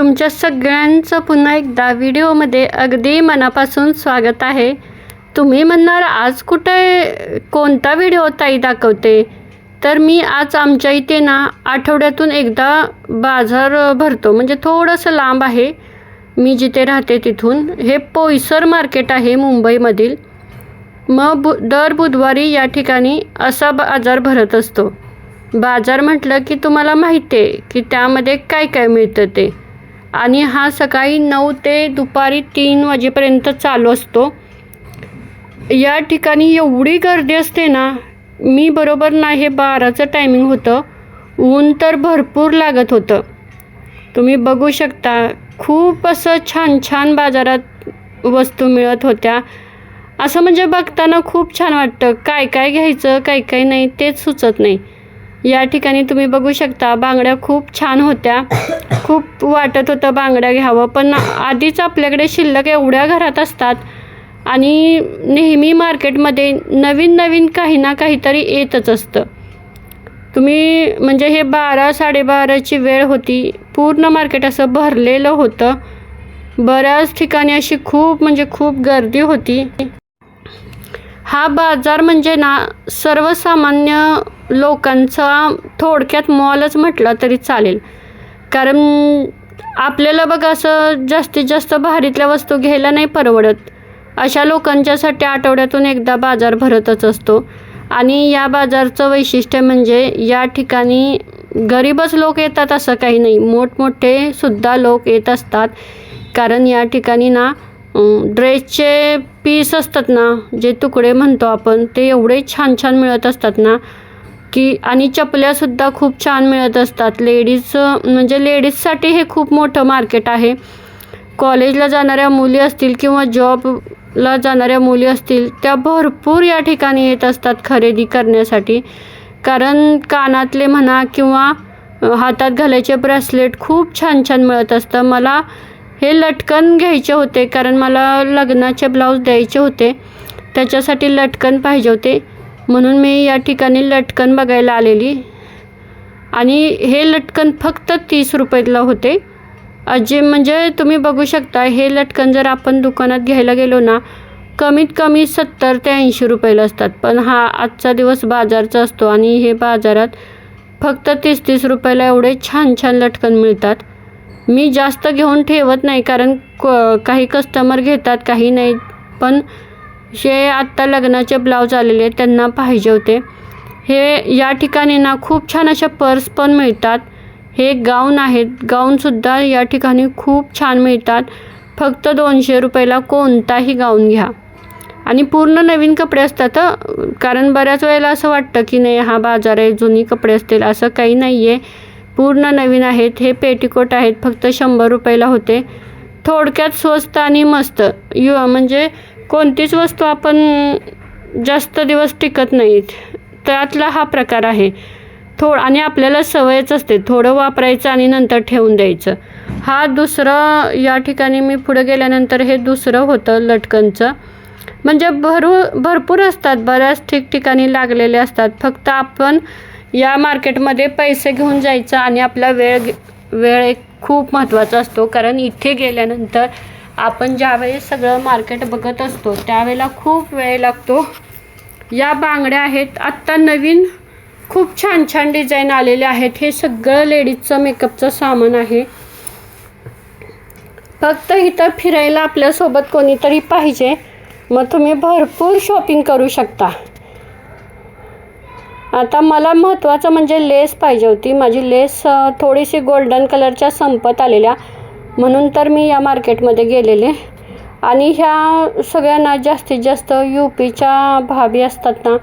तुमच्या सगळ्यांचं पुन्हा एकदा व्हिडिओमध्ये अगदी मनापासून स्वागत आहे. तुम्ही म्हणणार आज कुठे कोणता व्हिडिओ ताई दाखवते? तर मी आज आमच्या इथे ना आठवड्यातून एकदा बाजार भरतो. म्हणजे थोडंसं लांब आहे. मी जिथे राहते तिथून. हे पोईसर मार्केट आहे मुंबईमधील. मग बु दर बुधवारी या ठिकाणी असा बाजार भरत असतो. बाजार म्हटलं की तुम्हाला माहिती आहे की त्यामध्ये काय काय मिळतं ते. आणि हा सकाळी नऊ ते दुपारी तीन वाजेपर्यंत चालू असतो. या ठिकाणी एवढी गर्दी असते ना मी बरोबर ना हे बाराचं टायमिंग होतं. ऊन तर भरपूर लागत होतं. तुम्ही बघू शकता खूप असं छान छान बाजारात वस्तू मिळत होत्या. असं म्हणजे बघताना खूप छान वाटतं काय काय घ्यायचं काय काय नाही तेच सुचत नाही. या ठिकाणी तुम्ही बघू शकता बांगड्या खूप छान होत्या. खूप वाटत होतं बांगड्या घ्यावं पण आधीच आपल्याकडे शिल्लक एवढ्या घरात असतात आणि नेहमी मार्केटमध्ये नवीन नवीन काही ना काहीतरी येतच असतं. तुम्ही म्हणजे हे बारा साडेबाराची वेळ होती पूर्ण मार्केट असं भरलेलं होतं. बऱ्याच ठिकाणी अशी खूप म्हणजे खूप गर्दी होती. हा बाजार म्हणजे ना सर्वसामान्य लोकांचा थोडक्यात मॉलच म्हटलं तरी चालेल. कारण आपल्याला बघा असं जास्तीत जास्त भारीतल्या वस्तू घ्यायला नाही परवडत. अशा लोकांच्यासाठी आठवड्यातून एकदा बाजार भरतच असतो. आणि या बाजारचं वैशिष्ट्य म्हणजे या ठिकाणी गरीबच लोक येतात असं काही नाही. मोठमोठे सुद्धा लोक येत असतात. कारण या ठिकाणी ना ड्रेसचे पीस असतात ना जे तुकडे म्हणतो आपण ते एवढे छान छान मिळत असतात ना की आणि चपल्यासुद्धा खूप छान मिळत असतात. लेडीज म्हणजे लेडीजसाठी हे खूप मोठं मार्केट आहे. कॉलेजला जाणाऱ्या मुली असतील किंवा जॉबला जाणाऱ्या मुली असतील त्या भरपूर या ठिकाणी येत असतात खरेदी करण्यासाठी. कारण कानातले म्हणा किंवा हातात घालायचे ब्रेसलेट खूप छान छान मिळत असतं. मला हे लटकन घ्यायचे होते कारण मला लग्नाचे ब्लाऊज द्यायचे होते. त्याच्यासाठी लटकन पाहिजे होते. म्हणून मी या ठिकाणी लटकन बघायला आलेली. आणि हे लटकन फक्त तीस रुपयाला होते. जे म्हणजे तुम्ही बघू शकता हे लटकन जर आपण दुकानात घ्यायला गेलो ना कमीत कमी सत्तर ते ऐंशी रुपयाला असतात. पण हा आजचा दिवस बाजारचा असतो आणि हे बाजारात फक्त तीस तीस रुपयाला एवढे छान छान लटकन मिळतात. मी जास्त घेऊन ठेवत नाही कारण क काही कस्टमर घेतात काही नाही. पण जे आत्ता लग्नाचे ब्लाऊज आलेले त्यांना पाहिजे होते. हे या ठिकाणी ना खूप छान अशा पर्स पण मिळतात. हे गाऊन आहेत. गाऊनसुद्धा या ठिकाणी खूप छान मिळतात. फक्त दोनशे रुपयाला कोणताही गाऊन घ्या. आणि पूर्ण नवीन कपडे असतात कारण बऱ्याच वेळेला असं वाटतं की नाही हा बाजार आहे जुनी कपडे असतील असं काही नाही आहे पूर्ण नवीन आहेत. हे पेटीकोट आहेत. फक्त शंभर रुपयाला होते. थोडक्यात स्वस्त आणि मस्त. यु म्हणजे कोणतीच वस्तू आपण जास्त दिवस टिकत नाहीत. त्यातला हा प्रकार आहे. थोड आणि आपल्याला सवयच असते. थोडं वापरायचं आणि नंतर ठेवून द्यायचं. हा दुसरं या ठिकाणी मी पुढे गेल्यानंतर हे दुसरं होतं लटकनचं. म्हणजे भरू भरपूर असतात. बऱ्याच ठिकठिकाणी लागलेले असतात. फक्त आपण या मार्केटमध्ये पैसे घेऊन जायचं आणि आपला वेळ वेळ एक खूप महत्त्वाचा असतो. कारण इथे गेल्यानंतर आपण ज्यावेळेस सगळं मार्केट बघत असतो त्यावेळेला खूप वेळ लागतो. या बांगड्या आहेत. आत्ता नवीन खूप छान छान डिझाईन आलेले आहेत. हे सगळं लेडीजचं मेकअपचं सामान आहे. फक्त इथं फिरायला आपल्यासोबत कोणीतरी पाहिजे. मग तुम्ही भरपूर शॉपिंग करू शकता. आता मला महत्त्वाचं म्हणजे लेस पाहिजे होती. माझी लेस थोडीशी गोल्डन कलरच्या संपत आलेल्या. म्हणून तर मी या मार्केटमध्ये गेलेले. आणि ह्या सगळ्यांना जास्तीत जास्त यू पीच्या भाभी असतात ना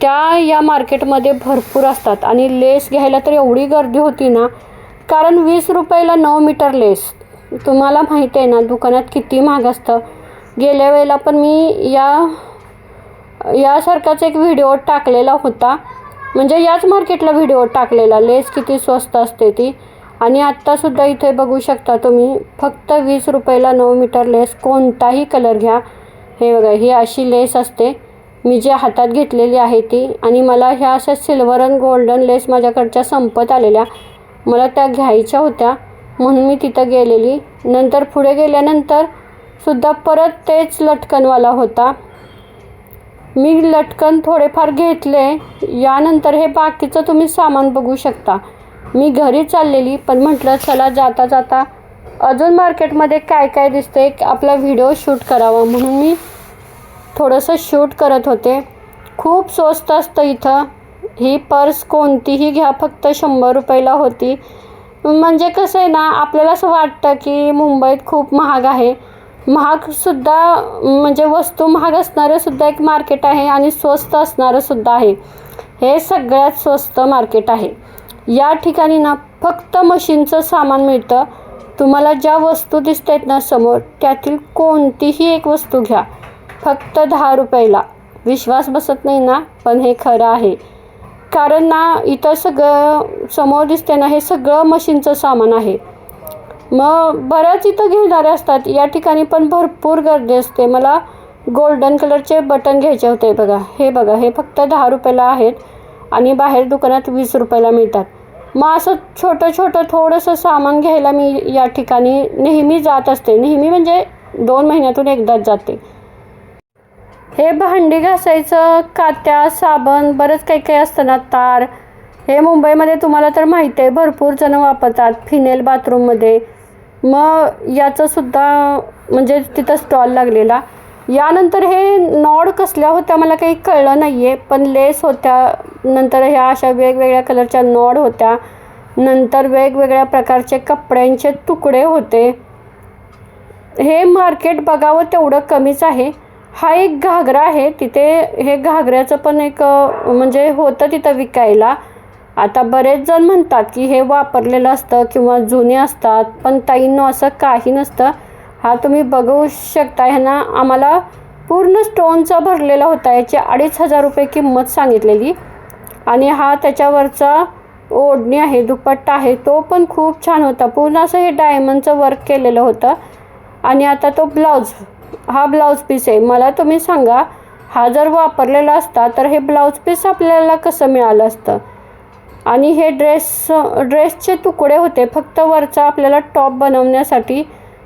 त्या या मार्केटमध्ये भरपूर असतात. आणि लेस घ्यायला तर एवढी गर्दी होती ना कारण वीस रुपयाला नऊ मीटर लेस. तुम्हाला माहिती आहे ना दुकानात किती महाग असतं. गेल्या वेळेला पण मी या यासारखाच एक व्हिडिओ टाकलेला होता. म्हणजे याच मार्केटला व्हिडिओ टाकलेला. लेस किती स्वस्त असते ती. आणि आत्तासुद्धा इथे बघू शकता तुम्ही फक्त वीस रुपयाला नऊ मीटर लेस कोणताही कलर घ्या. हे बघा ही अशी लेस असते. मी जी हातात घेतलेली आहे ती आणि मला ह्या अशा सिल्वर अँड गोल्डन लेस माझ्याकडच्या संपत आलेल्या. मला त्या घ्यायच्या होत्या. म्हणून मी तिथं गेलेली. नंतर पुढे गेल्यानंतर सुद्धा परत तेच लटकनवाला होता. मी लटकन थोडेफार घेतले. यानंतर हे बाकीचं तुम्ही सामान बघू शकता. मी घरी चाललेली पण म्हटलं चला जाता जाता अजून मार्केटमध्ये काय काय दिसते आपला व्हिडिओ शूट करावा. म्हणून मी थोडंसं शूट करत होते. खूप स्वस्त असतं इथं. ही पर्स कोणतीही घ्या फक्त शंभर रुपयाला होती. म्हणजे कसं आहे ना आपल्याला असं वाटतं की मुंबईत खूप महाग आहे. महागसुद्धा म्हणजे वस्तू महाग असणारंसुद्धा एक मार्केट आहे आणि स्वस्त असणारंसुद्धा आहे. हे सगळ्यात स्वस्त मार्केट आहे. या ठिकाणी ना फक्त मशीनचं सामान मिळतं. तुम्हाला ज्या वस्तू दिसत आहेत ना समोर त्यातील कोणतीही एक वस्तू घ्या. फक्त दहा रुपयाला. विश्वास बसत नाही ना पण हे खरं आहे. कारण ना इथं सगळं समोर दिसते ना हे सगळं मशीनचं सामान आहे. मग बऱ्याच इथं घेणारे असतात. या ठिकाणी पण भरपूर गर्दी असते. मला गोल्डन कलरचे बटन घ्यायचे होते बघा. हे बघा हे फक्त दहा रुपयाला आहेत आणि बाहेर दुकानात वीस रुपयाला मिळतात. मग असं छोटं छोटं थोडंसं सामान घ्यायला मी या ठिकाणी नेहमी जात असते. नेहमी म्हणजे दोन महिन्यातून एकदाच जाते. हे भांडी घासायचं कात्या साबण बरंच काही काही असतं ना तार. हे मुंबईमध्ये तुम्हाला तर माहिती आहे भरपूर जण वापरतात. फिनेल बाथरूममध्ये. मग याचंसुद्धा म्हणजे तिथं स्टॉल लागलेला. यानंतर हे नॉड कसल्या होत्या मला काही कळलं नाही आहे पण लेस होत्या. नंतर ह्या अशा वेगवेगळ्या कलरच्या नॉड होत्या. नंतर वेगवेगळ्या प्रकारचे कपड्यांचे तुकडे होते. हे मार्केट बघावं तेवढं कमीच आहे. हा एक घागरा आहे तिथे हे घागऱ्याचं पण एक म्हणजे होतं तिथं विकायला. आता बरेच जण म्हणतात की हे वापरलेलं असतं किंवा जुने असतात पण ताईंनो असं काही नसतं. हा तुम्ही बघू शकता ह्यांना आम्हाला पूर्ण स्टोनचा भरलेला होता. याची अडीच हजार रुपये किंमत सांगितलेली. आणि हा त्याच्यावरचा ओढणी आहे दुपट्टा आहे तो पण खूप छान होता. पूर्ण असं हे डायमंडचं वर्क केलेलं होतं. आणि आता तो ब्लाऊज हा ब्लाऊज पीस आहे. मला तुम्ही सांगा हा जर वापरलेला असता तर हे ब्लाऊज पीस आपल्याला कसं मिळालं असतं? आणि हे ड्रेस ड्रेसचे तुकडे होते. फक्त वरचा आपल्याला टॉप बनवण्यासाठी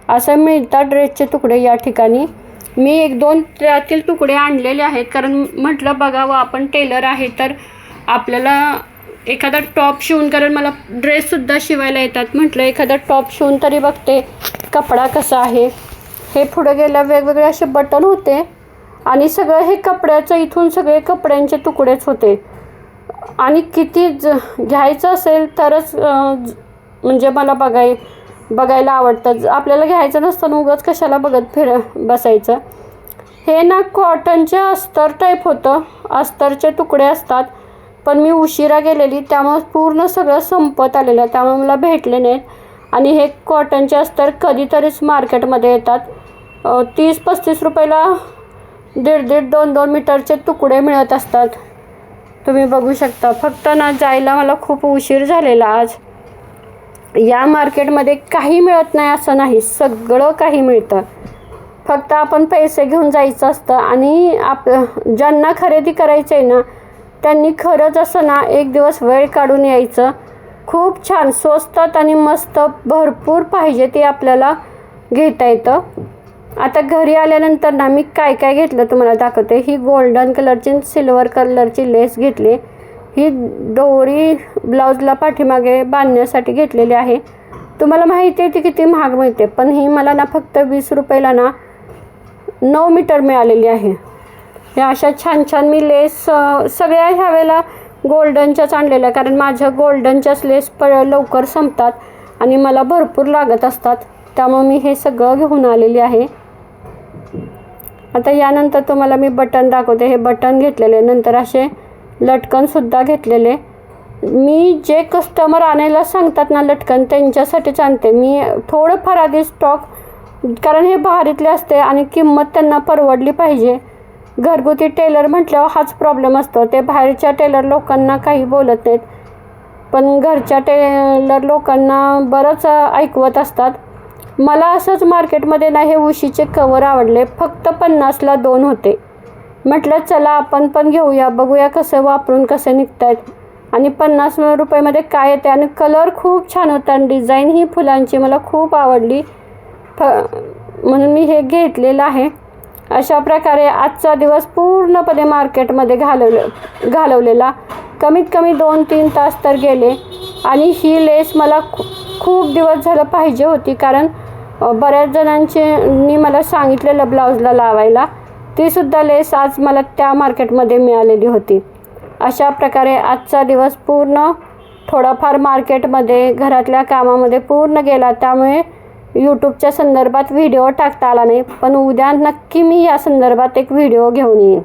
असं मिळतात ड्रेसचे तुकडे या ठिकाणी. मी एक दोन त्यातील तुकडे आणलेले आहेत. कारण म्हटलं बघावं आपण टेलर आहे तर आपल्याला एखादा टॉप शिवून कारण मला ड्रेससुद्धा शिवायला येतात. म्हटलं एखादा टॉप शिवून तरी बघते कपडा कसा आहे. हे पुढे गेल्या वेगवेगळे असे बटन होते. आणि सगळं हे कपड्याचं इथून सगळे कपड्यांचे तुकडेच होते. आणि किती ज घ्यायचं असेल तरच म्हणजे मला बघाय बघायला आवडतं. आपल्याला घ्यायचं नसतं ना उगाच कशाला बघत फिर बसायचं. हे ना कॉटनचे अस्तर टाईप होतं. अस्तरचे तुकडे असतात. पण मी उशिरा गेलेली त्यामुळं पूर्ण सगळं संपत आलेलं. त्यामुळे मला भेटले नाहीत. आणि हे कॉटनचे अस्तर कधीतरीच मार्केटमध्ये येतात. तीस पस्तीस रुपयाला दीड दीड दोन दोन मीटरचे तुकडे मिळत असतात. तुम्ही बघू शकता. फक्त ना जायला मला खूप उशीर झालेला आज. या मार्केटमध्ये काही मिळत नाही असं नाही. सगळं काही मिळतं. फक्त आपण पैसे घेऊन जायचं असतं आणि आप ज्यांना खरेदी करायचं आहे ना त्यांनी खरंच असं ना एक दिवस वेळ काढून यायचं. खूप छान स्वस्तात आणि मस्त भरपूर पाहिजे ते आपल्याला घेता येतं. आता घरी आल्यानंतर ना मी काय काय घेतलं तुम्हाला दाखवते. ही गोल्डन कलरची सिल्वर कलरची लेस घेतली. ही दोरी ब्लाऊजला पाठीमागे बांधण्यासाठी घेतलेली आहे. तुम्हाला माहिती आहे ती किती महाग मिळते पण ही मला ना फक्त वीस रुपयाला ना नऊ मीटर मिळालेली आहे. या अशा छान छान मी लेस सगळ्या ह्या वेळेला गोल्डनच्याच आणलेल्या कारण माझ्या गोल्डनच्याच लेस प लवकर संपतात आणि मला भरपूर लागत असतात. त्यामुळे मी हे सगळं घेऊन आलेली आहे. आता यानंतर तुम्हाला मी बटन दाखवते. हे बटन घेतलेले नंतर असे लटकनसुद्धा घेतलेले. मी जे कस्टमर आणायला सांगतात ना लटकन त्यांच्यासाठीच आणते. मी थोडंफार आधी स्टॉक कारण हे भारीतले असते आणि किंमत त्यांना परवडली पाहिजे. घरगुती टेलर म्हटल्यावर हाच प्रॉब्लेम असतो. ते बाहेरच्या टेलर लोकांना काही बोलत नाहीत. पण घरच्या टेलर लोकांना बरंच ऐकवत असतात. मला असंच मार्केटमध्ये ना हे उशीचे कवर आवडले. फक्त पन्नासला दोन होते. म्हटलं चला आपण पण घेऊया बघूया कसं वापरून कसे निघत आहेत आणि पन्नास रुपयामध्ये काय येते आणि कलर खूप छान होता आणि डिझाईन ही फुलांची मला खूप आवडली. फ म्हणून मी हे घेतलेलं आहे. अशा प्रकारे आजचा दिवस पूर्णपणे मार्केटमध्ये घालवलं घालवलेला. कमीत कमी दोन तीन तास तर गेले. आणि ही लेस मला खू खूप दिवस झालं पाहिजे होती कारण बऱ्याच जणांचे नी मला सांगितलेलं ब्लाऊजला लावायला. तीसुद्धा लेस आज मला त्या मार्केटमध्ये मिळालेली होती. अशा प्रकारे आजचा दिवस पूर्ण थोडाफार मार्केटमध्ये घरातल्या कामामध्ये पूर्ण गेला. त्यामुळे यूट्यूबच्या संदर्भात व्हिडिओ टाकता आला नाही पण उद्या नक्की मी या संदर्भात एक व्हिडिओ घेऊन येईन.